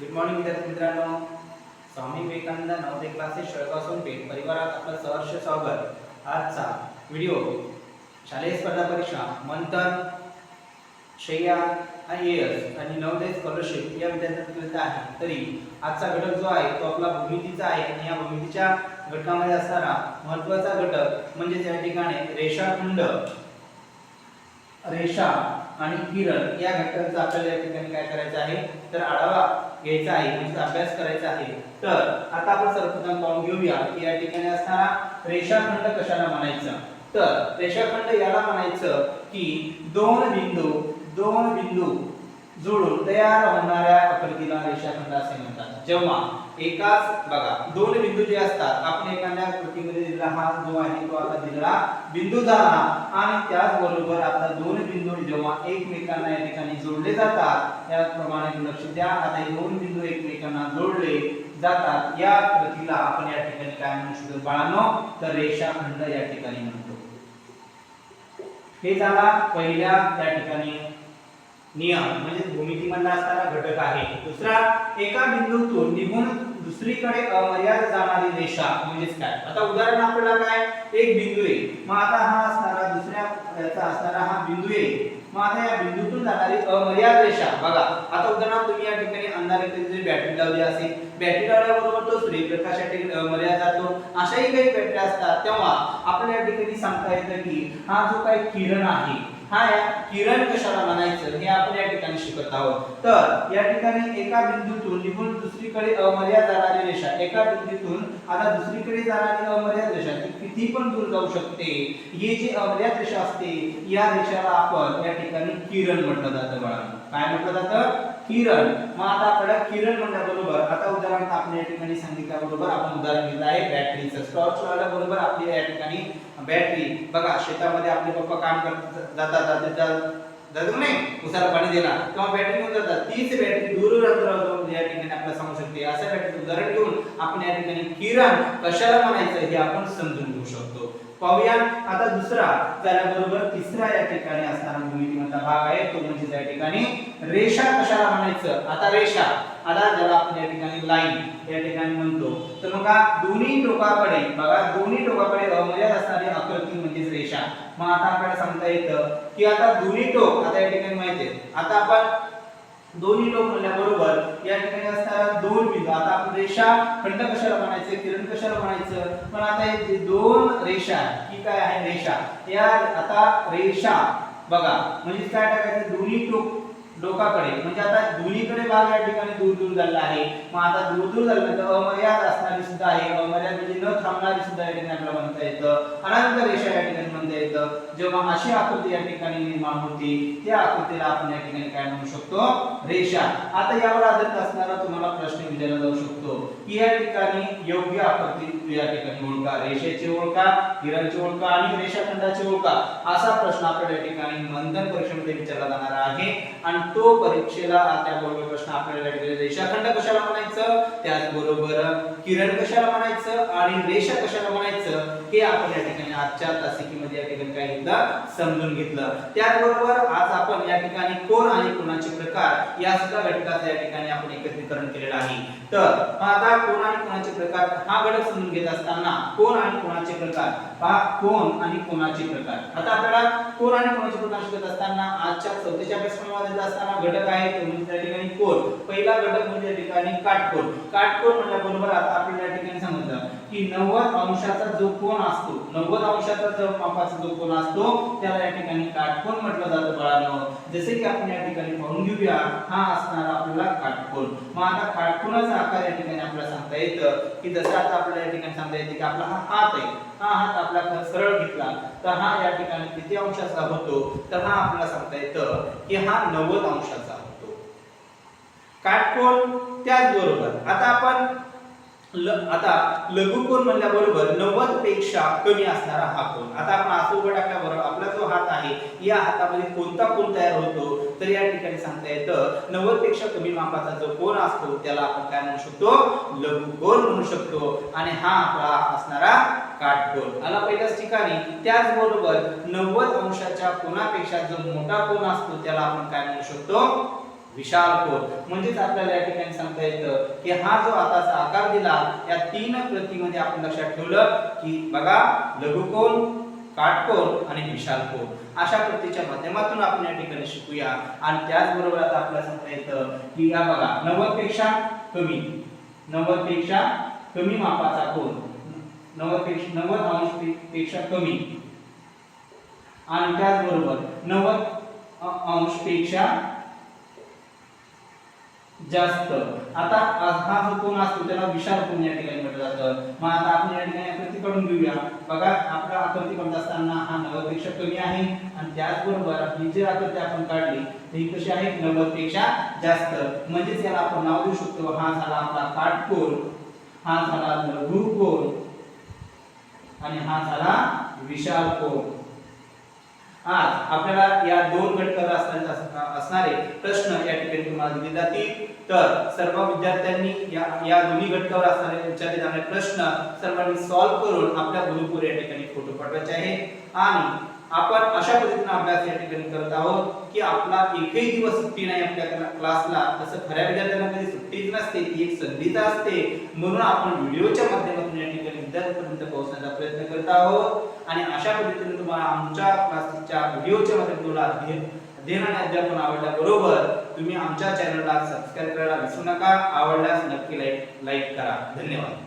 Good morning विद्यार्थी मित्रांनो. Swami Vivekananda Navodaya classes Shelgaon Sonpeth परिवारात आपलं सहर्ष स्वागत. आजचा व्हिडिओ शालेय स्पर्धा परीक्षा मंथन शय्या आणि एस आणि नवोदय स्कॉलरशिप या विद्यार्थ्यांकरिता आहे. तरी आजचा घटक जो आहे तो आपला भूमितीचा आहे आणि या भूमितीच्या घटकामध्ये असणारा महत्त्वाचा घटक म्हणजे या ठिकाणी रेषाखंड. रेषा आणि किरण या घटकांचा आपल्याला या ठिकाणी काय करायचं आहे? तर आढावा घ्यायचा आहे म्हणजे अभ्यास करायचा आहे. तर आता आपण सर्वप्रथम पाहून घेऊया की या ठिकाणी असणारा रेषाखंड कशाला म्हणायचं? तर रेषाखंड याला म्हणायचं की दोन बिंदू दोन बिंदू जोडून तयार होणाऱ्या आकृतीला रेषाखंड असे म्हणतात. जेव्हा एकाच बघा दोन बिंदू जे असतात आपण एखाद्या कृतीमध्ये दिलेला हा जो आहे तो आता दिलेला बिंदू झाला आणि त्याच जेव्हा एकमेकांना या ठिकाणी जोडले जातात त्याचप्रमाणे लक्ष द्या आता हे दोन बिंदू एकमेकांना जोडले जातात या कृतीला आपण या ठिकाणी काय म्हणू शकतो? बाळानो तर रेषाखंड या ठिकाणी म्हणतो. हे झाला पहिल्या त्या ठिकाणी नियम म्हणजे भूमितीमधला असणारा घटक आहे. दुसरा एका बिंदूतून निघून दुसरीकडे अमर्याद जाणारी रेषा म्हणजेच काय? आता उदाहरण आपल्याला काय? एक बिंदू आहे मग आता हा असणारा दुसऱ्या याचा असणारा हा बिंदू आहे मग आता या बिंदूतून जाणारी अमर्याद रेषा बघा आता उदाहरणार्थ तुम्ही या ठिकाणी अंधारे जरी बॅटरी लावली असेल. बॅटरी लावल्याबरोबर तो सूर्यप्रकाश या ठिकाणी अमर्याद जातो. अशाही काही बॅटरी असतात. तेव्हा आपल्या या ठिकाणी सांगता येतं की हा जो काही किरण आहे हा या किरण कशाला म्हणायचं हे आपण या ठिकाणी शिकत आहोत. तर या ठिकाणी एका बिंदूतून निघून दुसरीकडे अमर्याद जाणारी रेषा. एका बिंदूतून आता दुसरीकडे जाणारी अमर्याद रेषा ती किती पण दूर जाऊ शकते. ही जी अमर्याद रेषा असते या रेषाला आपण या ठिकाणी किरण म्हटलं जातं बाळांनो काय म्हटलं जातं? किरण. मग आता आपल्याला किरण म्हणल्याबरोबर आता उदाहरणार्थ आपण या ठिकाणी सांगितल्याबरोबर आपण उदाहरण घेतलं आहे बॅटरीचं. टॉर्च लावल्याबरोबर आपली या ठिकाणी बॅटरी. बघा शेतामध्ये आपले पप्पा काम करत जातात जातो नाही? उसाला पाणी दिला किंवा बॅटरी घेऊन जातात. तीच बॅटरी दूर अंतरावर या ठिकाणी आपल्याला सांगू शकते. असं बॅटरीचं उदाहरण घेऊन आपण या ठिकाणी किरण कशाला म्हणायचं हे आपण समजून घेऊ शकतो. पाहूया आता दुसरा त्याबरोबर तिसरा या ठिकाणी असणारा भूमितीमधला भाग आहे तो म्हणजे या ठिकाणी रेषा कशाला म्हणायचं? आता रेषा आता ज्याला आपण या ठिकाणी लाईन या ठिकाणी म्हणतो. तर मग दोन्ही टोकाकडे बघा दोन्ही टोकाकडे अमर्याद असणारी आकृती म्हणजेच रेषा. मग आता आपल्याला सांगता येतं की आता दोन्ही टोक आता या ठिकाणी माहिती आहे. आता आपण दोन्ही टोक म्हणल्याबरोबर या ठिकाणी असणारा दोन बिंदू. आता आपण रेषा खंड कशाला म्हणायचं? किरण कशाला म्हणायचं? पण आता हे दोन रेषा ही काय आहे? रेषा. या आता रेषा. बघा म्हणजे काय टाकायचं? दोन्ही टोक डोकाकडे म्हणजे आता दोन्हीकडे भाग या ठिकाणी दूर दूर झालेला आहे. मग आता दूर दूर झालं तर अमर्याद असणारी सुद्धा आहे. अमर्याद म्हणजे न थांबणारी सुद्धा या ठिकाणी आपल्याला म्हणता येतं. अनंत रेषा या ठिकाणी म्हणता येतं. जेव्हा अशी आकृती या ठिकाणी निर्माण होती त्या आकृतीला आपण या ठिकाणी काय म्हणू शकतो? रेषा. आता यावर आधारित असणारा तुम्हाला प्रश्न विचारला जाऊ शकतो की या ठिकाणी योग्य आकृती या ठिकाणी ओळखा. रेषेची ओळखा किरणची ओळखा आणि रेषाखंडाची ओळखा असा प्रश्न आपल्याला या ठिकाणी मंथन परीक्षेमध्ये विचारला जाणार आहे. आणि तो परीक्षेला त्याबरोबर प्रश्न आपल्याला रेषाखंड कशाला म्हणायचं? त्याचबरोबर किरण कशाला म्हणायचं? आणि रेषा कशाला म्हणायचं? हे आपण या ठिकाणी आजच्या तासिकेमध्ये या ठिकाणी काही एकदा समजून घेतलं. त्याचबरोबर आज आपण या ठिकाणी कोण आणि कोणाचे प्रकार या सुद्धा घटकाचं या ठिकाणी आपण एकत्रीकरण केलेलं आहे. तर आता कोण आणि कोणाचे प्रकार हा घटक समजून घेत असताना कोण आणि कोणाचे प्रकार? पहा कोण आणि कोणाचे प्रकार. आता आपल्याला कोण आणि कोणाचे प्रकार शिकत असताना आजच्या चौथीच्या अभ्यासक्रमामध्ये असताना घटक आहे तो म्हणजे त्या ठिकाणी कोण? पहिला घटक म्हणजे त्या ठिकाणी काटकोन काटकोन म्हटल्याबरोबर आता आपण या ठिकाणी समजलं की 90 अंशाचा जो कोण असतो 90 अंशाचा जो मापाचा जो कोण असतो त्याला या ठिकाणी काटकोण म्हटलं जातं बाळांनो. जसे की आपण या ठिकाणी पाहून घेऊया हा असणार आपल्याला काटकोण मग आता काटकोणाचा आकार या ठिकाणी आपल्याला सांगता येतं की जसं आता आपल्याला या ठिकाणी सांगता येते की आपला हा हात आहे हा हात आपला सरळ घेतला तर हा या ठिकाणी किती अंशाचा होतो? तर हा आपल्याला सांगता येतं की हा 90 अंशाचा होतो. काटकोण त्याचबरोबर आता आपण ल, आता लघुकोन म्हणल्याबरोबर 90 पेक्षा कमी असणारा हा कोण आता आपण असं उभं टाकल्याबरोबर आपला जो हात आहे या हातामध्ये कोणता कोण तयार होतो? तर या ठिकाणी सांगता येतं 90 पेक्षा कमी मापाचा जो कोण असतो त्याला आपण काय म्हणू शकतो? लघुकोन म्हणू शकतो. आणि हा आपला असणारा काटकोन आला पहिल्याच ठिकाणी. त्याचबरोबर 90 अंशाच्या कोणापेक्षा जो मोठा कोण असतो त्याला आपण काय म्हणू शकतो? विशाल कोण म्हणजेच आपल्याला या ठिकाणी सांगता येतं की हा जो आताचा आकार दिला या तीन प्रतीमध्ये आपण लक्षात ठेवलं की बघा लघुकोन काटकोन आणि विशालकोन अशा प्रतीच्या माध्यमातून आपण या ठिकाणी शिकूया. आणि त्याचबरोबर आता आपल्याला सांगता येतं की या बघा नव्वदपेक्षा कमी. नव्वदपेक्षा कमी मापाचा कोण नव्वदपेक्षा नव्वद अंशपेक्षा कमी. आणि त्याचबरोबर नव्वद अंशपेक्षा जास्त. आता हा जो कोण असतो त्याला विशाल कोण या ठिकाणी म्हटलं जातं? मग आता आपण या ठिकाणी आकृती काढून घेऊया. बघा आपला आकृती काढत असताना हा नव्वदपेक्षा कमी आहे. आणि त्याचबरोबर ही जी आकृती आपण काढली ती कशी आहे? नव्वदपेक्षा जास्त. म्हणजेच याला आपण नाव देऊ शकतो. हा झाला आपला काटकोन हा झाला लघु कोन आणि हा झाला विशाल कोण आज आपल्याला या दोन घटकावर असणारे असणारे प्रश्न या ठिकाणी तुम्हाला दिले जातील. तर सर्व विद्यार्थ्यांनी या या दोन्ही घटकावर असणारे विचारले जाणारे प्रश्न सर्वांनी सॉल्व्ह करून आपल्या गुरुपूर या ठिकाणी फोटो पाठवायचे आहे. आणि आपण अशा पद्धतीने अभ्यास या ठिकाणी करत आहोत की आपला एकही दिवस सुट्टी नाही आपल्या क्लासला. तसं खऱ्या विद्यार्थ्यांना कधी सुट्टीच नसते ती एक संधीच असते. म्हणून आपण व्हिडिओच्या माध्यमातून या ठिकाणी विद्यार्थ्यांपर्यंत पोहोचण्याचा प्रयत्न करत आहोत. आणि अशा पद्धतीने तुम्हाला आमच्या क्लासच्या व्हिडिओच्या माध्यमातून तुम्हाला अध्ययन आणि अध्यापन आवडल्याबरोबर तुम्ही आमच्या चॅनलला सबस्क्राईब करायला विसरू नका. आवडल्यास नक्की लाईक लाईक करा. धन्यवाद.